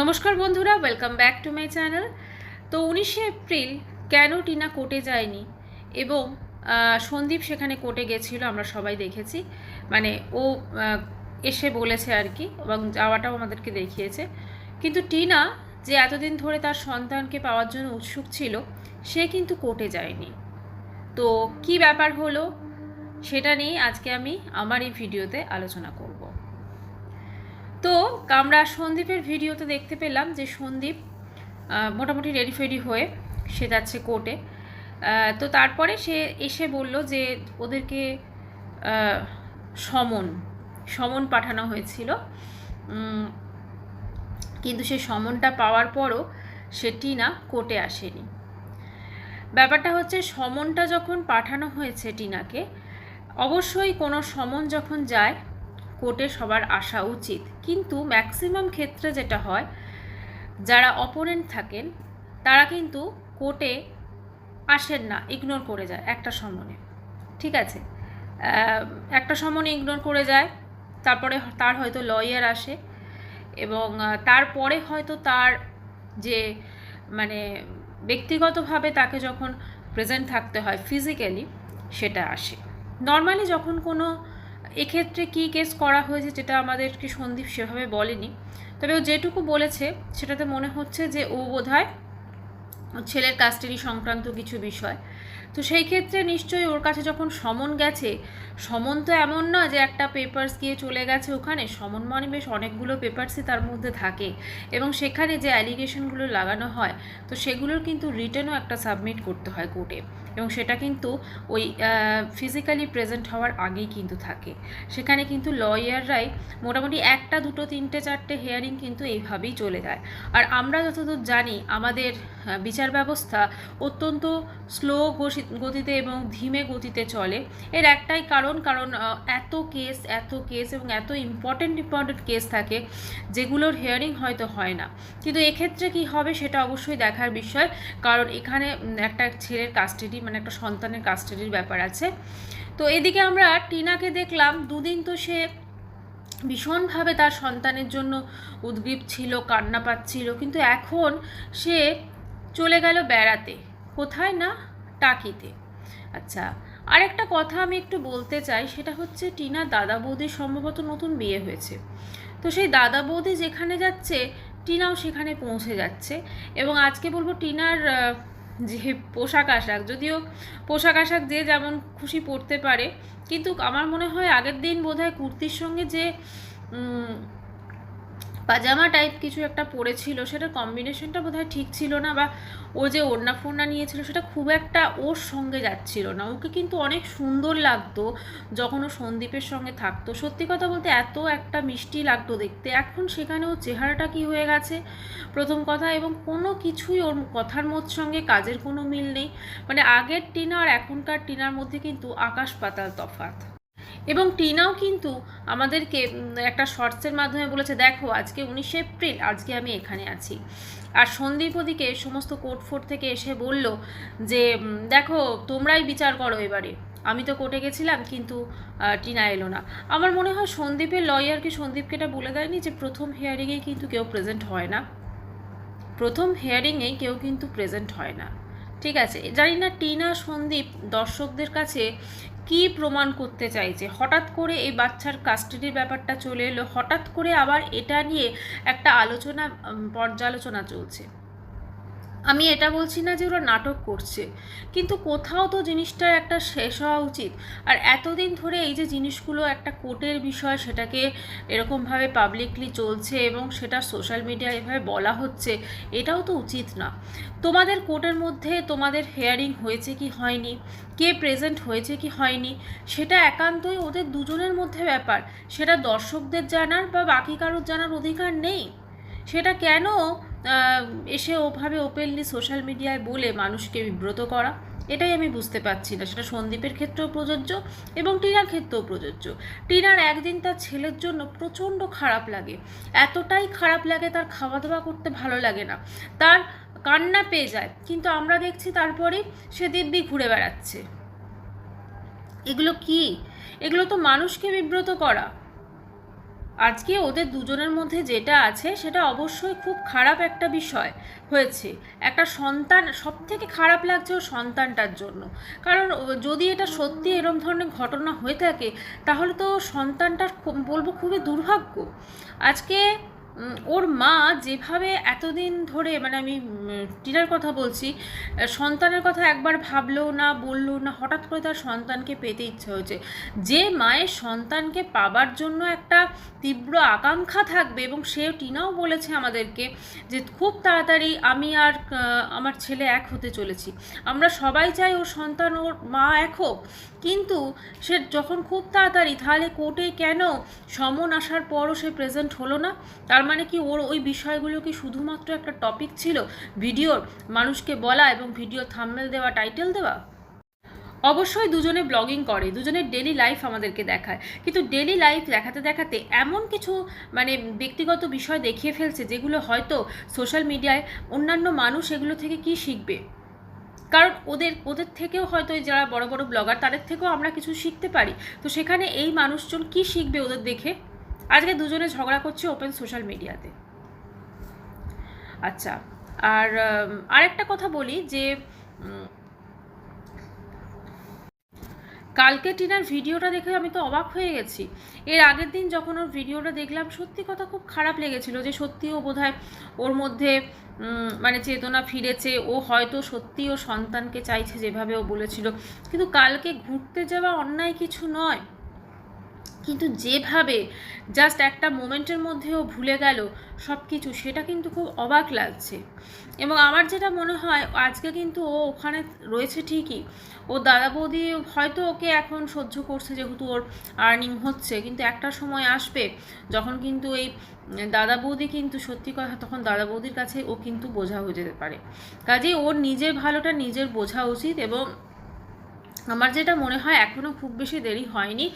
নমস্কার বন্ধুরা welcome back to my channel তো উনিশে এপ্রিল কেন টিনা কোর্টে যায়নি? এবং সন্দীপ সেখানে কোর্টে গেছিল, আমরা সবাই দেখেছি। মানে ও এসে বলেছে আর কি, এবং যাওয়াটাও আমাদেরকে দেখিয়েছে। কিন্তু টিনা যে এতদিন ধরে তার সন্তানকে পাওয়ার জন্য উৎসুক ছিল, সে কিন্তু কোর্টে যায়নি। তো কি ব্যাপার হলো, সেটা নিয়ে আজকে আমি আমার এই ভিডিওতে আলোচনা করব। তো আমরা সন্দীপের ভিডিওতে দেখতে পেলাম যে সন্দীপ মোটামুটি রেডি ফেডি হয়ে সে যাচ্ছে কোর্টে তো তারপরে সে এসে বলল যে ওদেরকে সমন সমন পাঠানো হয়েছিল। কিন্তু সেই সমনটা পাওয়ার পরও সে টিনা কোর্টে আসেনি। ব্যাপারটা হচ্ছে সমনটা যখন পাঠানো হয়েছে টিনাকে, অবশ্যই কোনো সমন যখন যায় কোর্টে সবার আসা উচিত। কিন্তু ম্যাক্সিমাম ক্ষেত্রে যেটা হয়, যারা অপোনেন্ট থাকেন, তারা কিন্তু কোর্টে আসেন না, ইগনোর করে যায় একটা সমনে। ঠিক আছে? একটা সমনে ইগনোর করে যায়, তারপরে তার হয়তো লয়ার আসে এবং তারপরে হয়তো তার যে মানে ব্যক্তিগতভাবে তাকে যখন প্রেজেন্ট থাকতে হয় ফিজিক্যালি, সেটা আসে। নর্মালি যখন কোনো এক্ষেত্রে কি কেস করা হয়েছে যেটা আমাদেরকে সন্দীপ সেভাবে বলেনি? তবে ও যেটুকু বলেছে, সেটাতে মনে হচ্ছে যে ও ওর ছেলের কাস্টাডি সংক্রান্ত কিছু বিষয়। তো সেই ক্ষেত্রে নিশ্চয়ই ওর কাছে যখন সমন গেছে, সমন তো এমন না যে একটা পেপার্স গিয়ে চলে গেছে ওখানে, সমন মানে বেশ অনেকগুলো পেপার্সই তার মধ্যে থাকে এবং সেখানে যে অ্যালিগেশনগুলো লাগানো হয়, তো সেগুলোর কিন্তু রিটার্নও একটা সাবমিট করতে হয় কোর্টে এবং সেটা কিন্তু ওই ফিজিক্যালি প্রেজেন্ট হওয়ার আগেই কিন্তু থাকে। সেখানে কিন্তু লয়াররাই মোটামুটি একটা, দুটো, তিনটে, চারটে হেয়ারিং কিন্তু এইভাবেই চলে যায়। আর আমরা যতদূর জানি, আমাদের বিচার ব্যবস্থা অত্যন্ত স্লো গতিতে এবং ধীমে গতিতে চলে। এর একটাই কারণ কারণ এত কেস এত কেস এবং এত ইম্পর্টেন্ট ইম্পর্টেন্ট কেস থাকে যেগুলোর হিয়ারিং হয়তো হয় না। কিন্তু এক্ষেত্রে কি হবে সেটা অবশ্যই দেখার বিষয়, কারণ এখানে একটা ছেলের কাস্টাডি মানে একটা সন্তানের কাস্টাডির ব্যাপার আছে। তো এদিকে আমরা টিনাকে দেখলাম, দুদিন তো সে ভীষণভাবে তার সন্তানের জন্য উদ্গ্রীব ছিল, কান্না পাচ্ছিল, কিন্তু এখন সে চলে গেল বেড়াতে। কোথায় না? টাকিতে। আচ্ছা আরেকটা কথা আমি একটু বলতে চাই, সেটা হচ্ছে টিনা দাদা বৌদির সম্ভবত নতুন বিয়ে হয়েছে। তো সেই দাদা বৌদি যেখানে যাচ্ছে, টিনাও সেখানে পৌঁছে যাচ্ছে এবং আজকে বলব টিনার যে পোশাক আশাক, যদিও পোশাক আশাক যে যেমন খুশি পরতে পারে, কিন্তু আমার মনে হয় আগের দিন বোধহয় কুর্তির সঙ্গে যে পাজামা টাইপ কিছু একটা পরেছিল সেটা কম্বিনেশনটা বোধহয় ঠিক ছিল না বা ও যে ওড়না ফোড়না নিয়েছিল সেটা খুব একটা ওর সঙ্গে যাচ্ছিল না। ওকে কিন্তু অনেক সুন্দর লাগতো যখন ও সন্দীপের সঙ্গে থাকতো। সত্যি কথা বলতে এত একটা মিষ্টি লাগতো দেখতে। এখন সেখানে ওর চেহারাটা কি হয়ে গেছে? প্রথম কথা, এবং কোনো কিছুই ওর কথার মধ্যে সঙ্গে কাজের কোনো মিল নেই। মানে আগের টিনা আর এখনকার টিনার মধ্যে কিন্তু আকাশ পাতাল তফাৎ। এবং টিনাও কিন্তু আমাদেরকে একটা শর্টসের মাধ্যমে বলেছে, দেখো, আজকে উনিশে এপ্রিল, আজকে আমি এখানে আছি। আর সন্দীপ ওদিকে সমস্ত কোর্ট থেকে এসে বলল যে দেখো, তোমরাই বিচার করো এবারে। আমি তো কোর্টে গেছিলাম, কিন্তু টিনা এলো না। আমার মনে হয় সন্দীপের লয়ারকে সন্দীপকে এটা বলে দেয়নি যে, প্রথম হিয়ারিংয়ে কিন্তু কেউ প্রেজেন্ট হয় না। প্রথম হিয়ারিংয়ে কেউ কিন্তু প্রেজেন্ট হয় না। ঠিক আছে? জানি না, টিনা, সন্দীপ দর্শকদের কাছে কি প্রমাণ করতে চাইছে হঠাৎ করে এই বাচ্চার কাস্টাডির ব্যাপারটা চলে এলো? হঠাৎ করে আবার এটা নিয়ে একটা আলোচনা পর্যালোচনা চলছে। আমি এটা বলছি না যে ওরা নাটক করছে, কিন্তু কোথাও তো জিনিসটা একটা শেষ হওয়া উচিত। আর এতদিন ধরে এই যে জিনিসগুলো একটা কোর্টের বিষয়, সেটাকে এরকমভাবে পাবলিকলি চলছে এবং সেটা সোশ্যাল মিডিয়ায় এভাবে বলা হচ্ছে, এটাও তো উচিত না। তোমাদের কোর্টের মধ্যে তোমাদের হেয়ারিং হয়েছে কি হয়নি? কে প্রেজেন্ট হয়েছে কি হয়নি? সেটা একান্তই ওদের দুজনের মধ্যে ব্যাপার। সেটা দর্শকদের জানার বা বাকি কারোর জানার অধিকার নেই। সেটা কেন এসে ওভাবে ওপেনলি সোশ্যাল মিডিয়ায় বলে মানুষকে বিব্রত করা, এটাই আমি বুঝতে পারছি না। সেটা সন্দীপের ক্ষেত্রেও প্রযোজ্য এবং টিনার ক্ষেত্রেও প্রযোজ্য। টিনার একদিন তার ছেলের জন্য প্রচণ্ড খারাপ লাগে। এতটাই খারাপ লাগে তার খাওয়া দাওয়া করতে ভালো লাগে না। তার কান্না পেয়ে যায়, কিন্তু আমরা দেখছি তারপরে সে দিব্যি ঘুরে বেড়াচ্ছে। এগুলো কি? এগুলো তো মানুষকে বিব্রত করা। আজকে ওদের দুজনের মধ্যে যেটা আছে, সেটা অবশ্যই খুব খারাপ একটা বিষয় হয়েছে। একটা সন্তান সব থেকে খারাপ লাগছে ওর সন্তানটার জন্য। কারণ যদি এটা সত্যি এরম ধরনের ঘটনা হয়ে থাকে, তাহলে তো সন্তানটার বলব খুবই দুর্ভাগ্য। আজকে ওর মা যেভাবে এতদিন ধরে মানে আমি টিনার কথা বলছি সন্তানের কথা একবার ভাবলো না, বলল না, হঠাৎ করে তার সন্তানকে পেতে ইচ্ছে হয়েছে। যে মায়ের সন্তানকে পাবার জন্য একটা তীব্র আকাঙ্ক্ষা থাকবে, এবং সে টিনাও বলেছে আমাদেরকে যে, খুব তাড়াতাড়ি আমি আর আমার ছেলে এক হতে চলেছি। আমরা সবাই চাই ওর সন্তান ওর মা এক হোক। কিন্তু সে যখন খুব তাড়াতাড়ি, তাহলে কোর্টে কেন সমন আসার পরও সে প্রেজেন্ট হলো না? তার মানে কি ওর ওই বিষয়গুলো কি শুধুমাত্র একটা টপিক ছিল? ভিডিওর মানুষকে বলা এবং ভিডিও থাম্বনেল দেওয়া টাইটেল দেওয়া? অবশ্যই দুজনে ব্লগিং করে দুজনের ডেলি লাইফ আমাদেরকে দেখায়। কিন্তু ডেলি লাইফ দেখাতে দেখাতে এমন কিছু মানে ব্যক্তিগত বিষয় দেখিয়ে ফেলছে যেগুলো হয়তো সোশ্যাল মিডিয়ায় অন্যান্য মানুষ এগুলো থেকে কি শিখবে? কারণ ওদের ওদের থেকেও হয়তো যারা বড় বড় ব্লগার তাদের থেকেও আমরা কিছু শিখতে পারি। তো সেখানে এই মানুষজন কি শিখবে ওদের দেখে? আজকে দুজনে ঝগড়া করছে ওপেন সোশ্যাল মিডিয়াতে আচ্ছা আর আরেকটা কথা বলি যে কালকে টিনার ভিডিওটা দেখে আমি তো অবাক হয়ে গেছি। এর আগের দিন যখন ওর ভিডিওটা দেখলাম, সত্যি কথা খুব খারাপ লেগেছিল যে সত্যি ও বোধহয় ওর মধ্যে মানে চেতনা ফিরেছে, ও হয়তো সত্যি ও সন্তানকে চাইছে যেভাবে ও বলেছিল। কিন্তু কালকে ঘুরতে যাওয়া অন্যায় কিছু নয়। কিন্তু যেভাবে জাস্ট একটা মোমেন্টের মধ্যে ও ভুলে গেল সব কিছু সেটা কিন্তু খুব অবাক লাগছে। এবং আমার যেটা মনে হয়, আজকে কিন্তু ও ওখানে রয়েছে ঠিকই। ও দাদা বৌদি হয়তো ওকে এখন সহ্য করছে যেহেতু ওর আর্নিং হচ্ছে, কিন্তু একটা সময় আসবে যখন কিন্তু এই দাদা বৌদি কিন্তু সত্যি কথা তখন দাদা বৌদির কাছে ও কিন্তু বোঝা হয়ে যেতে পারে। কাজেই ওর নিজের ভালোটা নিজের বোঝা উচিত এবং আমার যেটা মনে হয় এখনও খুব বেশি দেরি হয়নি।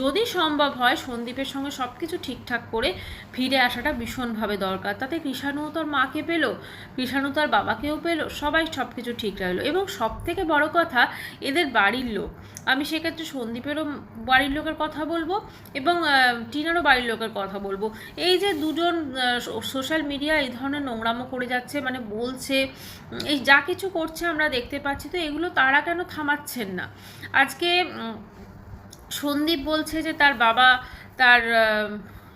যদি সম্ভব হয় সন্দীপের সঙ্গে সব কিছু ঠিকঠাক করে ফিরে আসাটা ভীষণভাবে দরকার। তাতে কৃষাণুও তার মাকে পেল, কৃষাণু তার বাবাকেও পেল, সবাই সব কিছু ঠিক রাখল। এবং সব থেকে বড় কথা, এদের বাড়ির লোক। আমি সেক্ষেত্রে সন্দীপেরও বাড়ির লোকের কথা বলব এবং টিনারও বাড়ির লোকের কথা বলব। এই যে দুজন সোশ্যাল মিডিয়া এই ধরনের নোংরামো করে যাচ্ছে মানে বলছে এই যা কিছু করছে আমরা দেখতে পাচ্ছি, তো এগুলো তারা কেন থামাচ্ছেন না? আজকে সন্দীপ বলছে যে তার বাবা তার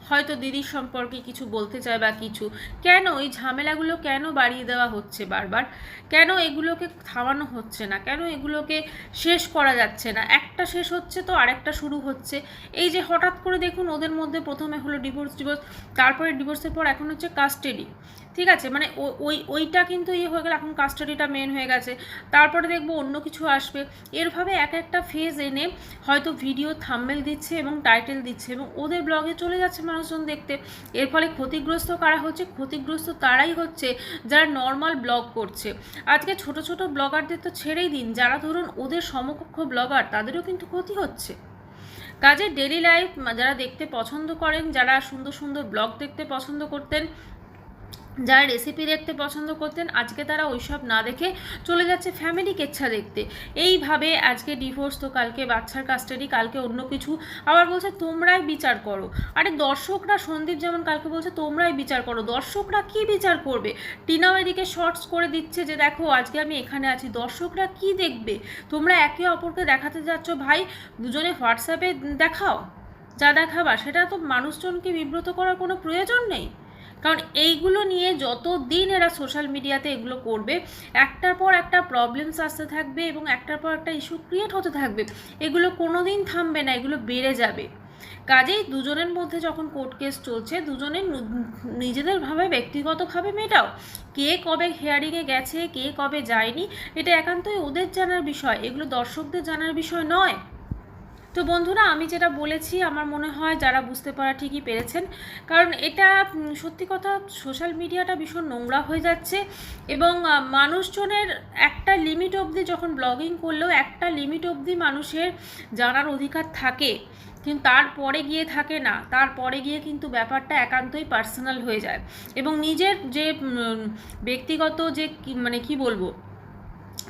হয়তো দিদির সম্পর্কে কিছু বলতে চায় বা কিছু। কেন? এই ঝামেলাগুলো কেন বাড়িয়ে দেওয়া হচ্ছে বারবার? কেন এগুলোকে থামানো হচ্ছে না? কেন এগুলোকে শেষ করা যাচ্ছে না? একটা শেষ হচ্ছে তো আরেকটা শুরু হচ্ছে। এই যে হঠাৎ করে দেখুন, ওদের মধ্যে প্রথমে হলো ডিভোর্স ডিভোর্স তারপরে ডিভোর্সের পর এখন হচ্ছে কাস্টেডি ঠিক আছে মানে ওই, ওইটা কিন্তু ইয়ে হয়ে গেল, এখন কাস্টাডিটা মেন হয়ে গেছে। তারপরে দেখব অন্য কিছু আসবে। এরভাবে এক একটা ফেজ এনে হয়তো ভিডিও থাম্বেল দিচ্ছে এবং টাইটেল দিচ্ছে এবং ওদের ব্লগে চলে যাচ্ছে মানুষজন দেখতে। এর ফলে ক্ষতিগ্রস্ত কারা হচ্ছে? ক্ষতিগ্রস্ত তারাই হচ্ছে যারা নর্মাল ব্লগ করছে। আজকে ছোট ছোট ব্লগারদের তো ছেড়েই দিন। যারা ধরুন ওদের সমকক্ষ ব্লগার তাদেরও কিন্তু ক্ষতি হচ্ছে। কাজে ডেলি লাইফ যারা দেখতে পছন্দ করেন, যারা সুন্দর সুন্দর ব্লগ দেখতে পছন্দ করতেন যারা রেসিপি দেখতে পছন্দ করতেন, আজকে তারা ওইসব না দেখে চলে যাচ্ছে ফ্যামিলি কেচ্ছা দেখতে। এইভাবে আজকে ডিভোর্স তো কালকে বাচ্চার কাস্টাডি কালকে অন্য কিছু। আবার বলছে, তোমরাই বিচার করো। আরে দর্শকরা, সন্দীপ যেমন কালকে বলছে, তোমরাই বিচার করো। দর্শকরা কি বিচার করবে? টিনাও এদিকে শর্টস করে দিচ্ছে যে, দেখো, আজকে আমি এখানে আছি। দর্শকরা কি দেখবে? তোমরা একে অপরকে দেখাতে যাচ্ছ, ভাই, দুজনে হোয়াটসঅ্যাপে দেখাও। যা দেখাবা, সেটা তো মানুষজনকে বিব্রত করার কোনো প্রয়োজন নেই। কারণ এইগুলো নিয়ে যত দিন এরা সোশ্যাল মিডিয়াতে এগুলো করবে, একটার পর একটা প্রবলেমস আসতে থাকবে এবং একটার পর একটা ইস্যু ক্রিয়েট হতে থাকবে, এগুলো কোনো দিন থামবে না, এগুলো বেড়ে যাবে। কাজেই দুজনের মধ্যে যখন কোর্ট কেস চলছে, দুজনের নু- নিজেদের ভাবে ব্যক্তিগতভাবে মেটাও। কে কবে হেয়ারিংয়ে গেছে, কে কবে যায়নি, এটা একান্তই ওদের জানার বিষয়, এগুলো দর্শকদের জানার বিষয় নয়। তো বন্ধুরা, আমি যেটা বলেছি, আমার মনে হয় যারা বুঝতে পারা ঠিকই পেরেছেন। কারণ এটা সত্যি কথা সোশ্যাল মিডিয়াটা ভীষণ নোংরা হয়ে যাচ্ছে এবং মানুষজনের একটা লিমিট অবধি যখন ব্লগিং করলেও একটা লিমিট অবধি মানুষের জানার অধিকার থাকে। কিন্তু তারপরে গিয়ে থাকে না। তারপরে গিয়ে কিন্তু ব্যাপারটা একান্তই পার্সোনাল হয়ে যায়। এবং নিজের যে ব্যক্তিগত যে মানে কি বলব,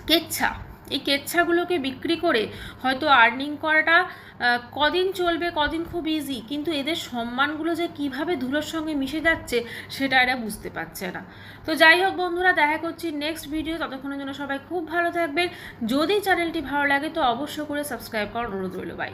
কেচ্ছা এই কেচ্ছাগুলোকে বিক্রি করে হয়তো আর্নিং করাটা কদিন চলবে, কদিন খুব ইজি কিন্তু এদের সম্মানগুলো যে কীভাবে ধুলোর সঙ্গে মিশে যাচ্ছে সেটা এরা বুঝতে পারছে না। তো যাই হোক বন্ধুরা, দেখা করছি নেক্সট ভিডিও ততক্ষণের জন্য সবাই খুব ভালো থাকবেন। যদি চ্যানেলটি ভালো লাগে তো অবশ্য করে সাবস্ক্রাইব করার অনুরোধ রইল। বাই